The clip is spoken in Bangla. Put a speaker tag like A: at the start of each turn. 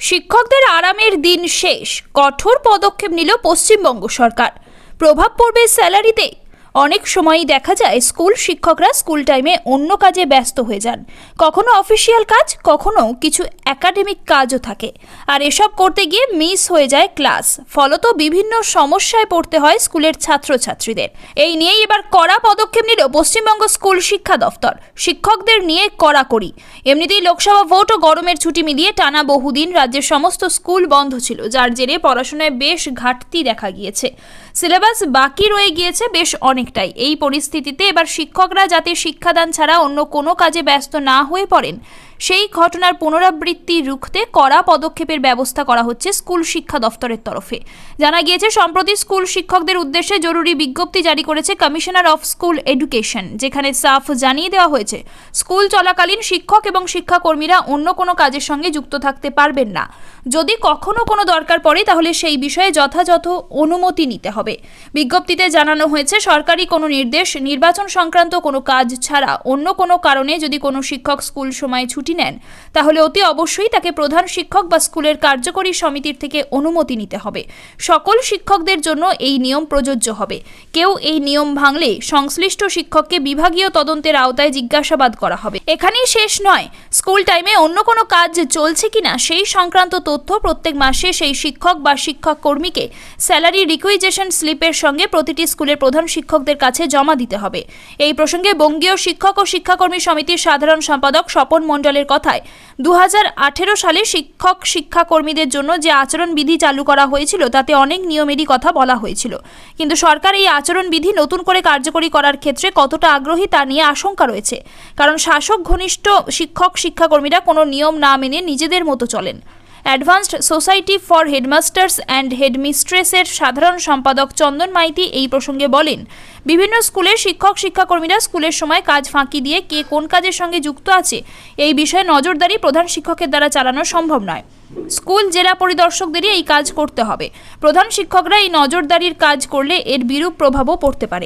A: শিক্ষকদের আরামের দিন শেষ। কঠোর পদক্ষেপ নিল পশ্চিমবঙ্গ সরকার। প্রভাব পড়বে স্যালারিতে। অনেক সময়ই দেখা যায় স্কুল শিক্ষকরা স্কুল টাইমে অন্য কাজে ব্যস্ত হয়ে যান। কখনো অফিসিয়াল কাজ, কখনো কিছু একাডেমিক কাজও থাকে। আর এসব করতে গিয়ে মিস হয়ে যায় ক্লাস। ফলত বিভিন্ন সমস্যায় পড়তে হয় স্কুলের ছাত্রছাত্রীদের। এই নিয়েই এবার কড়া পদক্ষেপ নিল পশ্চিমবঙ্গ স্কুল শিক্ষা দফতর। শিক্ষকদের নিয়ে কড়াকড়ি। এমনিতেই লোকসভা ভোট ও গরমের ছুটি মিলিয়ে টানা বহুদিন রাজ্যের সমস্ত স্কুল বন্ধ ছিল, যার জেরে পড়াশোনায় বেশ ঘাটতি দেখা গিয়েছে। সিলেবাস বাকি রয়ে গিয়েছে বেশ অনেকটাই। এই পরিস্থিতিতে এবার শিক্ষকরা যাতে শিক্ষাদান ছাড়া অন্য কোনো কাজে ব্যস্ত না হয়ে পড়েন, সেই ঘটনার পুনরাবৃত্তি রুখতে কড়া পদক্ষেপের ব্যবস্থা করা হচ্ছে স্কুল শিক্ষা দফতরের তরফে। জানা গিয়েছে, সম্প্রতি স্কুল শিক্ষকদের উদ্দেশ্যে জরুরি বিজ্ঞপ্তি জারি করেছে কমিশনার অফ স্কুল এডুকেশন, যেখানে সাফ জানিয়ে দেওয়া হয়েছে, স্কুল চলাকালীন শিক্ষক এবং শিক্ষাকর্মীরা অন্য কোনো কাজের সঙ্গে যুক্ত থাকতে পারবেন না। যদি কখনো কোনো দরকার পড়ে, তাহলে সেই বিষয়ে যথাযথ অনুমতি নিতে হবে। বিজ্ঞপ্তিতে জানানো হয়েছে, সরকারি কোনো নির্দেশ, নির্বাচন সংক্রান্ত কোনো কাজ ছাড়া অন্য কোনো কারণে যদি কোনো শিক্ষক স্কুল সময়ে ছুটি নেন, তাহলে অতি অবশ্যই তাকে প্রধান শিক্ষক বা স্কুলের কার্যকরী সমিতির থেকে অনুমতি নিতে হবে। সকল শিক্ষকদের জন্য এই নিয়ম প্রযোজ্য হবে। কেউ এই নিয়ম ভাঙলে সংশ্লিষ্ট শিক্ষককে বিভাগীয় তদন্তের আওতায় জিজ্ঞাসাবাদ করা হবে। এখানেই শেষ নয়, স্কুল টাইমে অন্য কোনো কাজ চলছে কিনা সেই সংক্রান্ত তথ্য প্রত্যেক মাসে সেই শিক্ষক বা শিক্ষক কর্মীকে স্যালারি রিকুইজেশন স্লিপের সঙ্গে প্রতিটি স্কুলের প্রধান শিক্ষকদের কাছে জমা দিতে হবে। এই প্রসঙ্গে বঙ্গীয় শিক্ষক ও শিক্ষাকর্মী সমিতির সাধারণ সম্পাদক স্বপন মণ্ডলের কথায় দু হাজার আঠেরো সালে শিক্ষক শিক্ষাকর্মীদের জন্য যে আচরণবিধি চালু করা হয়েছিল, তাতে অনেক নিয়মেরই কথা বলা হয়েছিল। কিন্তু সরকার এই আচরণবিধি নতুন করে কার্যকরী করার ক্ষেত্রে কতটা আগ্রহী তা নিয়ে আশঙ্কা রয়েছে। কারণ শাসক, ঘনিষ্ঠ শিক্ষক, শিক্ষাকর্মীরা কোনো নিয়ম না মেনে নিজেদের মতো চলেন। Advanced society for headmasters and হেডমিস্ট্রেসের সাধারণ সম্পাদক চন্দন মাইতি এই প্রসঙ্গে বলেন, বিভিন্ন স্কুলের শিক্ষক, শিক্ষাকর্মীরা স্কুলের সময় কাজ ফাঁকি দিয়ে কে কোন কাজের সঙ্গে যুক্ত আছে, এই বিষয়ে নজরদারি প্রধান শিক্ষকের দ্বারা চালানো সম্ভব নয়। স্কুল জেলা পরিদর্শকদেরই এই কাজ করতে হবে। প্রধান শিক্ষকরা এই নজরদারির কাজ করলে এর বিরূপ প্রভাবও পড়তে পারে।